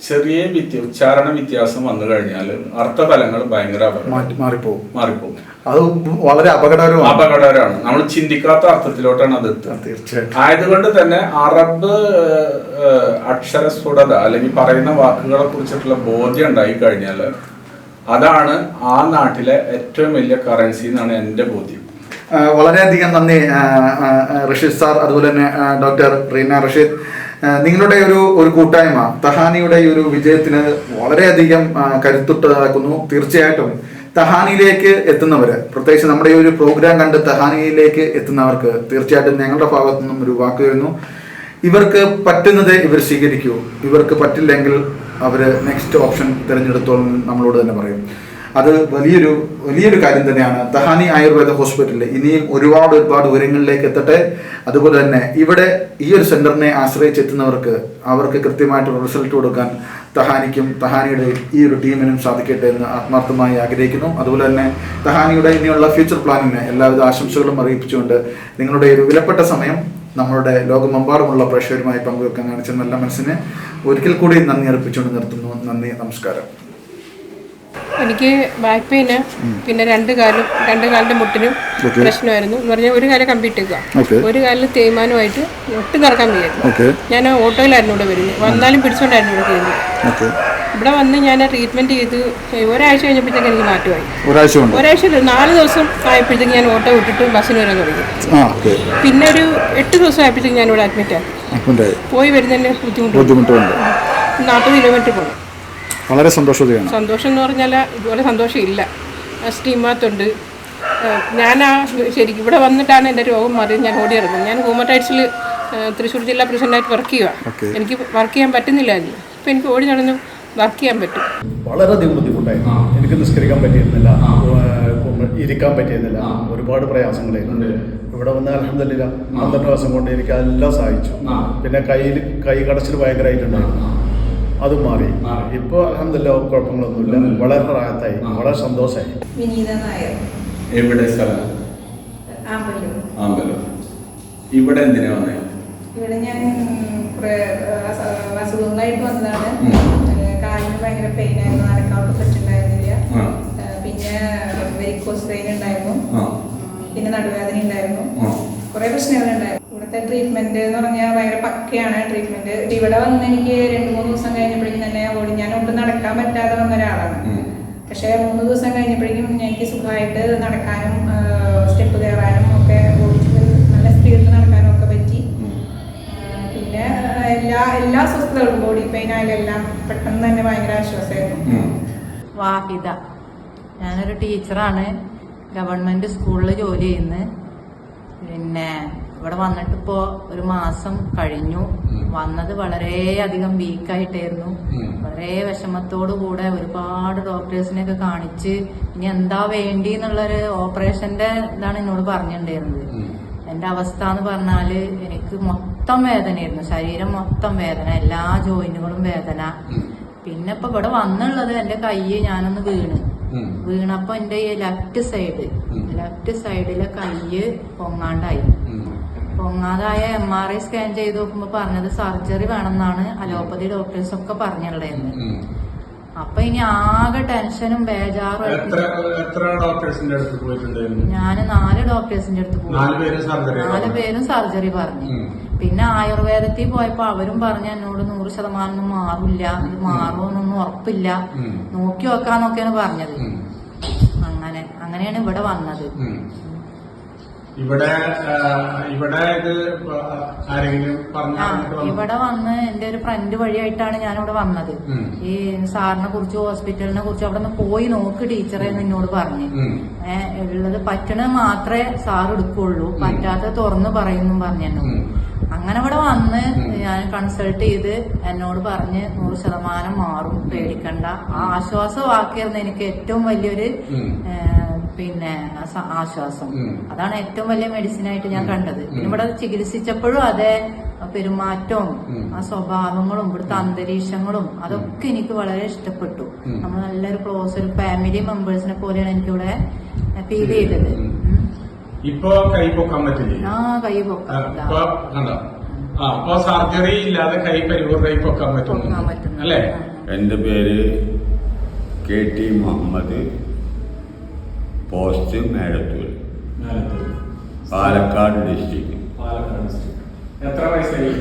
ചെറിയ വ്യത്യ ഉച്ചാരണ വ്യത്യാസം വന്നു കഴിഞ്ഞാൽ അർത്ഥതലങ്ങൾ ഭയങ്കര മാറിപ്പോകും മാറിപ്പോകും അത് വളരെ അപകടകരമാണ്. അപകടകരമാണ്. നമ്മൾ ചിന്തിക്കാത്ത അർത്ഥത്തിലോട്ടാണ് അത് എത്തുക. തീർച്ചയായിട്ടും. ആയതുകൊണ്ട് തന്നെ അറബ് അക്ഷരസ്ഫുടത അല്ലെങ്കിൽ പറയുന്ന വാക്കുകളെ കുറിച്ചിട്ടുള്ള ബോധ്യം ഉണ്ടായി കഴിഞ്ഞാൽ അതാണ് ആ നാട്ടിലെ ഏറ്റവും വലിയ കറൻസി എന്നാണ് എന്റെ ബോധ്യം. വളരെയധികം നന്ദി റഷീദ് സാർ അതുപോലെ തന്നെ ഡോക്ടർ റീന റഷീദ്. നിങ്ങളുടെ ഒരു ഒരു കൂട്ടായ്മ തഹാനിയുടെ ഈ ഒരു വിജയത്തിന് വളരെയധികം കരുത്തുട്ടതാക്കുന്നു തീർച്ചയായിട്ടും തഹാനിയിലേക്ക് എത്തുന്നവര് പ്രത്യേകിച്ച് നമ്മുടെ ഈ ഒരു പ്രോഗ്രാം കണ്ട് തഹാനിയിലേക്ക് എത്തുന്നവർക്ക് തീർച്ചയായിട്ടും ഞങ്ങളുടെ ഭാഗത്തു നിന്നും ഒരു വാക്ക് വരുന്നു. ഇവർക്ക് പറ്റുന്നത് ഇവർ സ്വീകരിക്കൂ. ഇവർക്ക് പറ്റില്ലെങ്കിൽ അവർ നെക്സ്റ്റ് ഓപ്ഷൻ തിരഞ്ഞെടുത്തോളും നമ്മളോട് തന്നെ പറയും. അത് വലിയൊരു വലിയൊരു കാര്യം തന്നെയാണ്. ദഹാനി ആയുർവേദ ഹോസ്പിറ്റലിൽ ഇനിയും ഒരുപാട് ഒരുപാട് ഉയരങ്ങളിലേക്ക് എത്തട്ടെ. അതുപോലെ തന്നെ ഇവിടെ ഈ ഒരു സെന്ററിനെ ആശ്രയിച്ചെത്തുന്നവർക്ക് അവർക്ക് കൃത്യമായിട്ടുള്ള റിസൾട്ട് കൊടുക്കാൻ തഹാനിക്കും തഹാനിയുടെ ഈ ഒരു ടീമിനും സാധിക്കട്ടെ എന്ന് ആത്മാർത്ഥമായി ആഗ്രഹിക്കുന്നു. അതുപോലെ തന്നെ തഹാനിയുടെ ഇനിയുള്ള ഫ്യൂച്ചർ പ്ലാനിന് എല്ലാവിധ ആശംസകളും അറിയിപ്പിച്ചുകൊണ്ട് നിങ്ങളുടെ ഒരു വിലപ്പെട്ട സമയം നമ്മളുടെ ലോകമെമ്പാടുമുള്ള പ്രേക്ഷകരുമായി പങ്കുവെക്കാൻ കാണിച്ച നല്ല മനസ്സിന് ഒരിക്കൽ കൂടി നന്ദി അർപ്പിച്ചുകൊണ്ട് നിർത്തുന്നു. നന്ദി നമസ്കാരം. എനിക്ക് ബാക്ക് പെയിന് പിന്നെ രണ്ട് കാലും രണ്ട് കാലിന്റെ മുട്ടിനും പ്രശ്നമായിരുന്നു. എന്ന് പറഞ്ഞാൽ ഒരു കാലം കമ്പിട്ടേക്കുക. ഒരു കാലിൽ തേയ്മാനമായിട്ട് ഒട്ടും നടക്കാൻ വയ്യായിരുന്നു. ഞാൻ ഓട്ടോയിലായിരുന്നു ഇവിടെ വരുന്നത്. വന്നാലും പിടിച്ചോണ്ടായിരുന്നു ഇവിടെ ഓക്കെ. ഇവിടെ വന്ന് ഞാൻ ട്രീറ്റ്മെന്റ് ചെയ്ത് ഒരാഴ്ച കഴിഞ്ഞപ്പോഴത്തേക്ക് എനിക്ക് മാറ്റമായി. ഒരാഴ്ച ഒരാഴ്ച നാല് ദിവസം ആയപ്പോഴത്തേക്ക് ഞാൻ ഓട്ടോ വിട്ടിട്ട് ബസ്സിന് വരാൻ തുടങ്ങി. പിന്നെ ഒരു എട്ട് ദിവസം ആയപ്പോഴത്തേക്ക് ഞാൻ ഇവിടെ അഡ്മിറ്റ് ആയി. പോയി വരുന്നതിന് ബുദ്ധിമുട്ട് ബുദ്ധിമുട്ടുണ്ട്. നാൽപ്പത് കിലോമീറ്റർ പോകണം വളരെ സന്തോഷം സന്തോഷം എന്ന് പറഞ്ഞാൽ ഇതുപോലെ സന്തോഷം ഇല്ല സ്റ്റീമാത്തുണ്ട് ഞാൻ ആ ശരിക്കും ഇവിടെ വന്നിട്ടാണ് എന്റെ രോഗം മാറി ഞാൻ ഓടി ഇറങ്ങുന്നത് ഞാൻ ഹോമറ്റൈറ്റ്സിൽ തൃശ്ശൂർ ജില്ലാ പ്രസിഡന്റായിട്ട് വർക്ക്. ചെയ്യുക എനിക്ക് വർക്ക് ചെയ്യാൻ പറ്റുന്നില്ലായിരുന്നു. ഇപ്പം എനിക്ക് ഓടി നടന്ന് വർക്ക് ചെയ്യാൻ പറ്റും. വളരെയധികം ബുദ്ധിമുട്ടായിരുന്നു. എനിക്ക് നിസ്കരിക്കാൻ പറ്റിയിരുന്നില്ല. ഇരിക്കാൻ പറ്റിയിരുന്നില്ല. ഒരുപാട് പ്രയാസങ്ങളായിരുന്നു. ഇവിടെ വന്ന അലഹമില്ല പന്ത്രണ്ട് ദിവസം കൊണ്ട് എനിക്ക് എല്ലാം സഹായിച്ചു. പിന്നെ കയ്യിൽ കൈ കടച്ചിൽ ഭയങ്കരമായിട്ടുണ്ടായിരുന്നു അതും മാറി. ഇപ്പോൾ അലഹമില്ല കുഴപ്പങ്ങളൊന്നുമില്ല. വളരെ റാഹത്തായി. വളരെ സന്തോഷമായി എവിടെ സ്ഥലം? ആമ്പല്ലൂർ ആമ്പലം ഇവിടെ എന്തിനാ വന്നേ? ഇവിടെ ഞാൻ അസുഖങ്ങളായിട്ട് വന്നതാണ്. കാലിന് ഭയങ്കര പെയിൻ ആയിരുന്നു. ആ. ഏഹ് പിന്നെ വെരിക്കോസ് പെയിൻ ഉണ്ടായിരുന്നു. പിന്നെ നടുവേദന ഉണ്ടായിരുന്നു. കുറെ പ്രശ്നങ്ങൾ ഉണ്ടായിരുന്നു. ഇവിടുത്തെ ട്രീറ്റ്മെന്റ് എന്ന് പറഞ്ഞാൽ ഭയങ്കര പക്കയാണ് ട്രീറ്റ്മെന്റ് ഇവിടെ വന്ന് എനിക്ക് രണ്ട് മൂന്ന് ദിവസം കഴിഞ്ഞപ്പോഴേക്കും തന്നെ ഓടി. ഞാൻ ഒട്ടും നടക്കാൻ പറ്റാതെ വന്ന ഒരാളാണ്. പക്ഷെ പക്ഷേ മൂന്ന് ദിവസം കഴിഞ്ഞപ്പോഴേക്കും എനിക്ക് സുഖമായിട്ട് നടക്കാനും സ്റ്റെപ്പ് കയറാനും ഒക്കെ ഓടിച്ചിട്ട് നല്ല സ്പീഡിൽ നടക്കാനും എല്ലാ എല്ലാ സ്വസ്ഥതകളും ബോഡി പെയിൻ ആയാലും എല്ലാം പെട്ടെന്ന് തന്നെ ഭയങ്കര ആശ്വാസമായിരുന്നു. വാഹിദ ഞാനൊരു ടീച്ചറാണ് ഗവൺമെന്റ് സ്കൂളിൽ ജോലി ചെയ്യുന്നത് പിന്നെ ഇവിടെ വന്നിട്ടിപ്പോ ഒരു മാസം കഴിഞ്ഞു. വന്നത് വളരെയധികം വീക്കായിട്ടായിരുന്നു. വളരെ വിഷമത്തോടു കൂടെ ഒരുപാട് ഡോക്ടേഴ്സിനെയൊക്കെ കാണിച്ച് ഇനി എന്താ വേണ്ടി എന്നുള്ളൊരു ഓപ്പറേഷന്റെ ഇതാണ് എന്നോട് പറഞ്ഞിട്ടുണ്ടായിരുന്നത്. എന്റെ അവസ്ഥ എന്ന് പറഞ്ഞാൽ എനിക്ക് മൊത്തം വേദനയായിരുന്നു. ശരീരം മൊത്തം വേദന എല്ലാ ജോയിന്റുകളും വേദന. പിന്നെ ഇപ്പൊ ഇവിടെ വന്നുള്ളത് എന്റെ കയ്യ് ഞാനൊന്ന് വീണ്. വീണപ്പോ എന്റെ ഈ ലെഫ്റ്റ് സൈഡ്. ലെഫ്റ്റ് സൈഡിലെ കയ്യ് പൊങ്ങാണ്ടായി. പൊങ്ങാതായ എം ആർ ഐ സ്കാൻ ചെയ്ത് നോക്കുമ്പോ പറഞ്ഞത് സർജറി വേണമെന്നാണ് അലോപ്പതി ഡോക്ടേഴ്സ് ഒക്കെ പറഞ്ഞുള്ളതെന്ന്. അപ്പൊ ഇനി ആകെ ടെൻഷനും ബേജാറും ഞാൻ നാല് ഡോക്ടേഴ്സിന്റെ അടുത്ത് പോയി. നാല് പേരും സർജറി പറഞ്ഞു. പിന്നെ ആയുർവേദത്തിൽ പോയപ്പോ അവരും പറഞ്ഞ എന്നോട് നൂറ് ശതമാനം ഒന്നും മാറില്ല. ഇത് മാറുമെന്നൊന്നും ഉറപ്പില്ല. നോക്കി നോക്കാന്നൊക്കെയാണ് പറഞ്ഞത്. അങ്ങനെ അങ്ങനെയാണ് ഇവിടെ വന്നത്. ഇവിടെ ഇവിടെ ഇവിടെ വന്ന് എന്റെ ഒരു ഫ്രണ്ട് വഴിയായിട്ടാണ് ഞാൻ ഇവിടെ വന്നത് ഈ സാറിനെ കുറിച്ച് ഹോസ്പിറ്റലിനെ കുറിച്ച് അവിടെ നിന്ന് പോയി നോക്ക് ടീച്ചറെ എന്ന് എന്നോട് പറഞ്ഞു. ഉള്ളത് പറ്റണത് മാത്രമേ സാർ എടുക്കുള്ളൂ. പറ്റാത്ത തുറന്ന് പറയുന്നു പറഞ്ഞു. അങ്ങനെ ഇവിടെ വന്ന് ഞാൻ കൺസൾട്ട് ചെയ്ത് എന്നോട് പറഞ്ഞ് നൂറ് ശതമാനം മാറും പേടിക്കണ്ട. ആ ആശ്വാസവാക്കിയായിരുന്നു എനിക്ക് ഏറ്റവും വലിയൊരു പിന്നെ ആശ്വാസം. അതാണ് ഏറ്റവും വലിയ മെഡിസിൻ ആയിട്ട് ഞാൻ. കണ്ടത്. പിന്നെ ഇവിടെ ചികിത്സിച്ചപ്പോഴും അതേ പെരുമാറ്റവും ആ സ്വഭാവങ്ങളും ഇവിടുത്തെ അന്തരീക്ഷങ്ങളും അതൊക്കെ എനിക്ക് വളരെ ഇഷ്ടപ്പെട്ടു. നമ്മൾ നല്ലൊരു ക്ലോസ് ഒരു ഫാമിലി മെമ്പേഴ്സിനെ പോലെയാണ് എനിക്കിവിടെ ഫീൽ ചെയ്തത്. ഇപ്പൊ കൈ പൊക്കാൻ പറ്റില്ലേ? ആ കൈ പൊക്കാം. ഇപ്പൊ കണ്ടോ? ആ അപ്പൊ സർജറി ഇല്ലാതെ കൈ പരിപൂർണമായി പൊക്കാൻ പറ്റും അല്ലേ? എന്റെ പേര് K T Muhammad post Medathur Palakkad district. Palakkad district. എത്ര വയസ്സായി?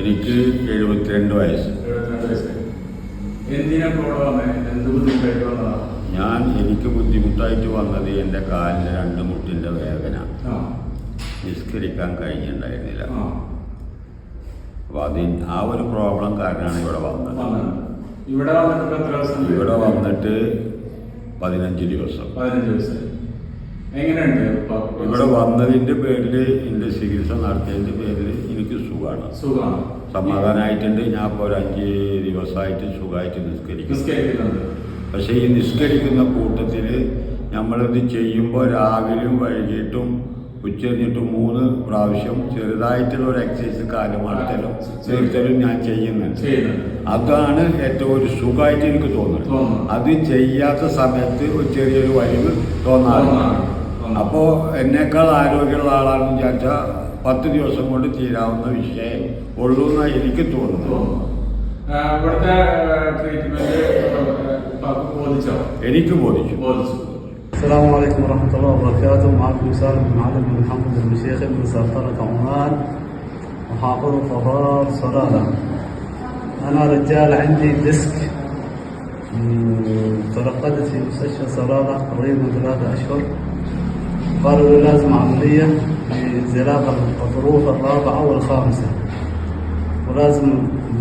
എനിക്ക് എഴുപത്തിരണ്ട് വയസ്സ്. എന്തിനാ എന്ത് ബുദ്ധിമുട്ടായിട്ട് വന്നതാ? ഞാൻ എനിക്ക് ബുദ്ധിമുട്ടായിട്ട് വന്നത് എന്റെ കാലിന്റെ രണ്ട് മുട്ടിന്റെ വേദന. നിസ്കരിക്കാൻ കഴിഞ്ഞിട്ടുണ്ടായിരുന്നില്ല. അപ്പൊ അപ്പോൾ അതിന് ആ ഒരു പ്രോബ്ലം കാരണമാണ് ഇവിടെ വന്നത്. ഇവിടെ വന്നിട്ട് ഇവിടെ വന്നിട്ട് പതിനഞ്ച് ദിവസം. പതിനഞ്ച് ദിവസം. എങ്ങനെയുണ്ട്? ഇവിടെ വന്നതിന്റെ പേരിൽ എന്റെ ചികിത്സ നടത്തിയതിന്റെ പേരിൽ എനിക്ക് സുഖമാണ്. സുഖമാണ്. സമാധാനമായിട്ടുണ്ട് ഞാൻ ഇപ്പോൾ ഒരു അഞ്ച് ദിവസമായിട്ട് സുഖമായിട്ട് നിസ്കരിക്കും നിസ്കരിക്കുന്നുണ്ട്. പക്ഷേ ഈ നിഷ്കരിക്കുന്ന കൂട്ടത്തിൽ നമ്മളിത് ചെയ്യുമ്പോൾ രാവിലെയും വൈകിട്ടും ഉച്ചരിഞ്ഞിട്ട് മൂന്ന് പ്രാവശ്യം ചെറുതായിട്ടുള്ള ഒരു എക്സസൈസ് കാലമാടത്തലും തീർത്തലും ഞാൻ ചെയ്യുന്നുണ്ട്. അതാണ് ഏറ്റവും ഒരു സുഖമായിട്ട് എനിക്ക് തോന്നുന്നത്. അത് ചെയ്യാത്ത സമയത്ത് ഒരു ചെറിയൊരു വലിവ് തോന്നാറുണ്ട്. അപ്പോൾ എന്നേക്കാൾ ആരോഗ്യമുള്ള ആളാണെന്ന് വിചാരിച്ചാൽ പത്ത് ദിവസം കൊണ്ട് തീരാവുന്ന വിഷയം ഉള്ളൂ എന്നാണ് എനിക്ക് തോന്നുന്നത്. ഇവിടുത്തെ ട്രീറ്റ്മെന്റ് എനിക്ക് ബോധിച്ചു ബോധിച്ചു السلام عليكم ورحمة الله وبركاته معكم سالم بن علي بن محمد بن شيخ بن سلطنة عمان محافظ قرار صلالة أنا رجال عندي ديسك مم، ترقدت في مستشفى صلالة قريب من ثلاثة أشهر قالوا لي لازم عملية لانزلاق الغضروف الرابعة والخامسة ولازم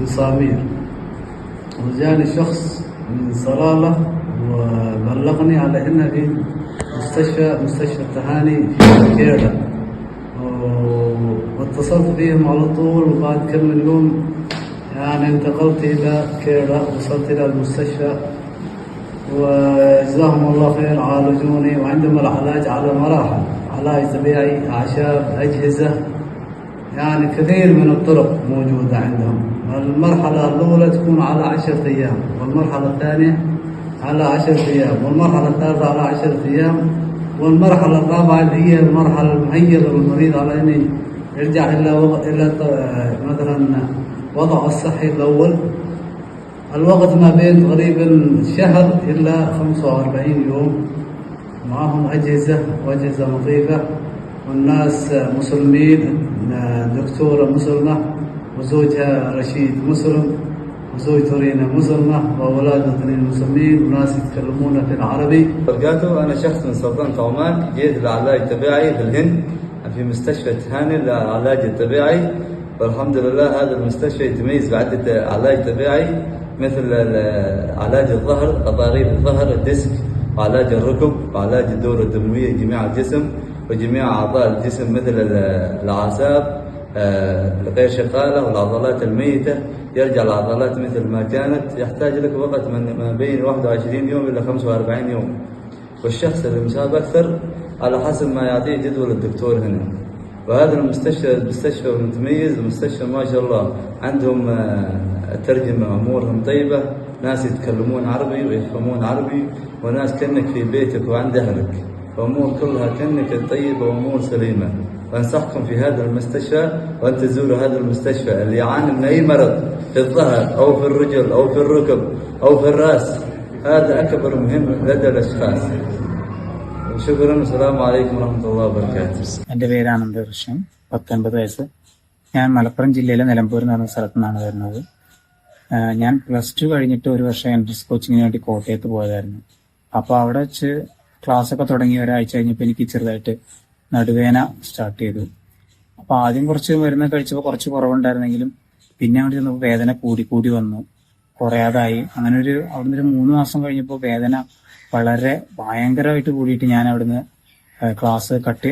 مسامير وجاني شخص من صلالة وبلغني على إنها في مستشفى مستشفى التهاني في كيرلا. واتصلت بهم على طول وبعد كم من يوم يعني انتقلت إلى كيرلا وصلت إلى المستشفى. وجزاهم الله خير عالجوني. وعندهم العلاج على مراحل علاج طبيعي أعشاب أجهزة يعني كثير من الطرق موجودة عندهم. المرحلة الأولى تكون على عشرة أيام والمرحلة الثانية على عشرة أيام والمرحلة الثالثة على عشرة أيام والمرحلة الرابعة اللي هي المرحلة المهيئه للمريض على انه يرجع إلى وضع إلى ط- مثلا وضعه الصحي الأول. الوقت ما بين تقريبا شهر إلى 45 يوم. معهم أجهزة وأجهزة نظيفة والناس مسلمين دكتورة مسلمة وزوجها رشيد مسلم وزوجته رينا مسلمة وأولادها اثنين مسلمين وناس يتكلمون في العربي. وبركاته أنا شخص من سلطنة عمان جيت لعلاج طبيعي في الهند في مستشفى تهاني للعلاج الطبيعي والحمد لله هذا المستشفى يتميز بعدة علاج طبيعي مثل علاج الظهر تضاريس الظهر الديسك وعلاج الركب وعلاج الدورة الدموية جميع الجسم وجميع أعضاء الجسم مثل ال- الأعصاب آه، الغير شغالة والعضلات الميتة يرجع العضلات مثل ما كانت يحتاج لك وقت من ما بين 21 يوم إلى 45 يوم. والشخص اللي مصاب أكثر على حسب ما يعطيه جدول الدكتور هنا. وهذا المستشفى المستشفى متميز المستشفى ما شاء الله. عندهم آه، الترجمة أمورهم طيبة ناس يتكلمون عربي ويفهمون عربي وناس كأنك في بيتك وعند أهلك. وأمور كلها كأنك طيبة وأمور سليمة. وأنصحكم في هذا المستشفى وأن تزوروا هذا المستشفى اللي يعاني من أي مرض في الظهر أو في الرجل أو في الركب أو في الرأس هذا أكبر مهم لدى الأشخاص شكرا والسلام عليكم ورحمة الله وبركاته എൻ്റെ പേര് ആനന്ദകൃഷ്ണൻ പത്തൊൻപത് വയസ്സ് ഞാൻ മലപ്പുറം ജില്ലയിലെ നിലമ്പൂർ എന്ന് പറഞ്ഞ സ്ഥലത്തു നിന്നാണ് വരുന്നത് ആഹ് ഞാൻ പ്ലസ് ടു കഴിഞ്ഞിട്ട് ഒരു വർഷം എൻട്രൻസ് കോച്ചിങ്ങിന് വേണ്ടി കോട്ടയത്ത് പോയതായിരുന്നു അപ്പോൾ അവിടെ വെച്ച് ക്ലാസ് ഒക്കെ തുടങ്ങി ഒരാഴ്ച കഴിഞ്ഞപ്പോൾ എനിക്ക് ചെറുതായിട്ട് നടുവേന സ്റ്റാർട്ട് ചെയ്തു. അപ്പോൾ ആദ്യം കുറച്ച് മരുന്ന് കഴിച്ചപ്പോൾ കുറച്ച് കുറവുണ്ടായിരുന്നെങ്കിലും പിന്നെ അവിടെ ചെന്നപ്പോൾ വേദന കൂടി കൂടി വന്നു. കുറയാതായി. അങ്ങനെ ഒരു അവിടുന്ന് ഒരു മൂന്ന് മാസം കഴിഞ്ഞപ്പോൾ വേദന വളരെ ഭയങ്കരമായിട്ട് കൂടിയിട്ട് ഞാൻ അവിടുന്ന് ക്ലാസ് കട്ട്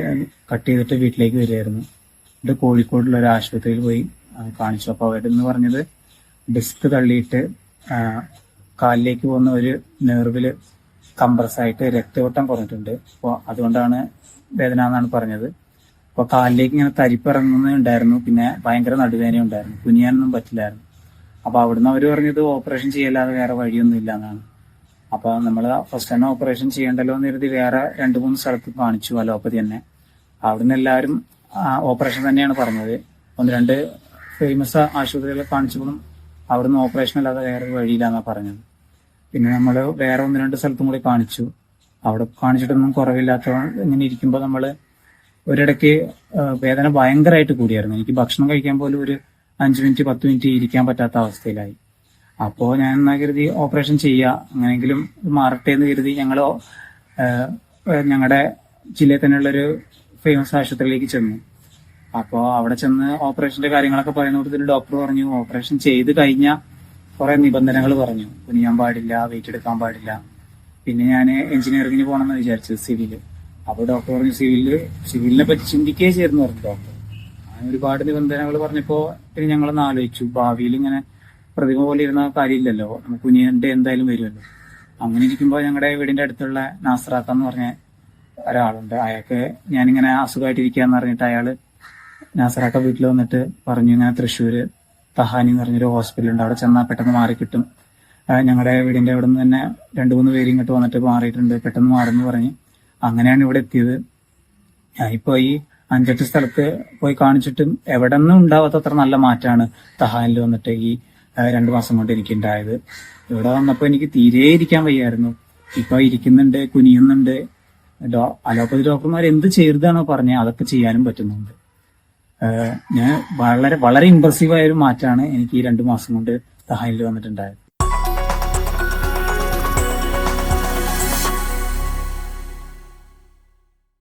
കട്ട് ചെയ്തിട്ട് വീട്ടിലേക്ക് വരികയായിരുന്നു. ഇത് കോഴിക്കോടുള്ള ഒരു ആശുപത്രിയിൽ പോയി കാണിച്ചു. അപ്പോൾ അവരെന്ന് പറഞ്ഞത് ഡിസ്ക് തള്ളിയിട്ട് കാലിലേക്ക് പോകുന്ന ഒരു നെർവിൽ കംപ്രസ് ആയിട്ട് രക്തയോട്ടം കുറഞ്ഞിട്ടുണ്ട്. അപ്പോൾ അതുകൊണ്ടാണ് വേദന എന്നാണ് പറഞ്ഞത്. അപ്പൊ കാലിലേക്ക് ഇങ്ങനെ തരിപ്പിറങ്ങുന്നുണ്ടായിരുന്നു. പിന്നെ ഭയങ്കര നടുവേദന ഉണ്ടായിരുന്നു. കുനിയാനൊന്നും പറ്റില്ലായിരുന്നു. അപ്പൊ അവിടുന്ന് അവർ പറഞ്ഞത് ഓപ്പറേഷൻ ചെയ്യല്ലാതെ വേറെ വഴിയൊന്നും ഇല്ല എന്നാണ്. അപ്പൊ നമ്മൾ ഫസ്റ്റ് തന്നെ ഓപ്പറേഷൻ ചെയ്യണ്ടല്ലോ എന്ന് കരുതി വേറെ രണ്ട് മൂന്ന് സ്ഥലത്ത് കാണിച്ചു അലോപ്പതി തന്നെ. അവിടുന്ന് എല്ലാവരും ഓപ്പറേഷൻ തന്നെയാണ് പറഞ്ഞത്. ഒന്ന് രണ്ട് ഫേമസ് ആശുപത്രികളെ കാണിച്ചപ്പോഴും അവിടുന്ന് ഓപ്പറേഷൻ അല്ലാതെ വേറെ വഴിയില്ലാന്നാണ് പറഞ്ഞത്. പിന്നെ നമ്മൾ വേറെ ഒന്ന് രണ്ട് സ്ഥലത്തും കൂടി കാണിച്ചു. അവിടെ കാണിച്ചിട്ടൊന്നും കുറവില്ലാത്ത ഇങ്ങനെ ഇരിക്കുമ്പോൾ നമ്മൾ ഒരിടയ്ക്ക് വേദന ഭയങ്കരമായിട്ട് കൂടിയായിരുന്നു. എനിക്ക് ഭക്ഷണം കഴിക്കാൻ പോലും ഒരു അഞ്ച് മിനിറ്റ് പത്ത് മിനിറ്റ് ഇരിക്കാൻ പറ്റാത്ത അവസ്ഥയിലായി. അപ്പോൾ ഞാൻ എന്നാ കരുതി ഓപ്പറേഷൻ ചെയ്യുക അങ്ങനെയെങ്കിലും ഇത് മാറട്ടെ എന്ന് കരുതി ഞങ്ങൾ ഞങ്ങളുടെ ജില്ലയിൽ തന്നെയുള്ളൊരു ഫേമസ് ആശുപത്രിയിലേക്ക് ചെന്നു. അപ്പോൾ അവിടെ ചെന്ന് ഓപ്പറേഷന്റെ കാര്യങ്ങളൊക്കെ പറയുന്നതിന് ഡോക്ടർ പറഞ്ഞു ഓപ്പറേഷൻ ചെയ്ത് കഴിഞ്ഞാൽ കുറെ നിബന്ധനകൾ പറഞ്ഞു. കുനിയാൻ പാടില്ല വെയിറ്റ് എടുക്കാൻ പാടില്ല. പിന്നെ ഞാൻ എഞ്ചിനീയറിംഗിന് പോകണം പോകണമെന്ന് വിചാരിച്ചത് സിവിൽ. അപ്പോൾ ഡോക്ടർ പറഞ്ഞു സിവിലിൽ സിവിലിനെ പറ്റി ചിന്തിക്കേ ചേർന്ന് പറഞ്ഞു ഡോക്ടർ. അങ്ങനെ ഒരുപാട് നിബന്ധനകൾ പറഞ്ഞപ്പോ പിന്നെ ഞങ്ങളൊന്ന് ആലോചിച്ചു. ഭാവിയിൽ ഇങ്ങനെ പ്രതിമ പോലെ ഇരുന്ന കാര്യമില്ലല്ലോ. നമുക്ക് എന്തായാലും വരുമല്ലോ. അങ്ങനെ ഇരിക്കുമ്പോൾ ഞങ്ങളുടെ വീടിന്റെ അടുത്തുള്ള നാസ്രാത്ത എന്ന് പറഞ്ഞ ഒരാളുണ്ട്. അയാൾക്ക് ഞാനിങ്ങനെ അസുഖമായിട്ടിരിക്കാന്ന് പറഞ്ഞിട്ട് അയാൾ നാസറാക്ക വീട്ടിൽ വന്നിട്ട് പറഞ്ഞു ഇങ്ങനെ തൃശ്ശൂര് തഹാനി എന്ന് പറഞ്ഞൊരു ഹോസ്പിറ്റലുണ്ട്. അവിടെ ചെന്നാൽ പെട്ടെന്ന് മാറി കിട്ടും ഞങ്ങളുടെ വീടിന്റെ അവിടെ നിന്ന് തന്നെ രണ്ടു മൂന്ന് പേര് ഇങ്ങോട്ട് വന്നിട്ട് മാറിയിട്ടുണ്ട്. പെട്ടെന്ന് മാറുന്നു പറഞ്ഞ്. അങ്ങനെയാണ് ഇവിടെ എത്തിയത്. ഇപ്പൊ ഈ അഞ്ചെട്ട് സ്ഥലത്ത് പോയി കാണിച്ചിട്ടും എവിടെ നിന്നും ഉണ്ടാവാത്തത്ര നല്ല മാറ്റമാണ് തഹാനിൽ വന്നിട്ട് ഈ രണ്ടു മാസം കൊണ്ട് എനിക്ക് ഉണ്ടായത് ഇവിടെ വന്നപ്പോ എനിക്ക് തീരെ ഇരിക്കാൻ വയ്യായിരുന്നു. ഇപ്പൊ ഇരിക്കുന്നുണ്ട് കുനിയുന്നുണ്ട്. അലോപ്പതി ഡോക്ടർമാർ എന്ത് ചെയ്തതാണോ പറഞ്ഞത് അതൊക്കെ ചെയ്യാനും പറ്റുന്നുണ്ട്. ഞാൻ വളരെ വളരെ ഇമ്പ്രസീവ് ആയ ഒരു മാറ്റമാണ് എനിക്ക് ഈ രണ്ടു മാസം കൊണ്ട് തഹാനിൽ വന്നിട്ടുണ്ടായത്.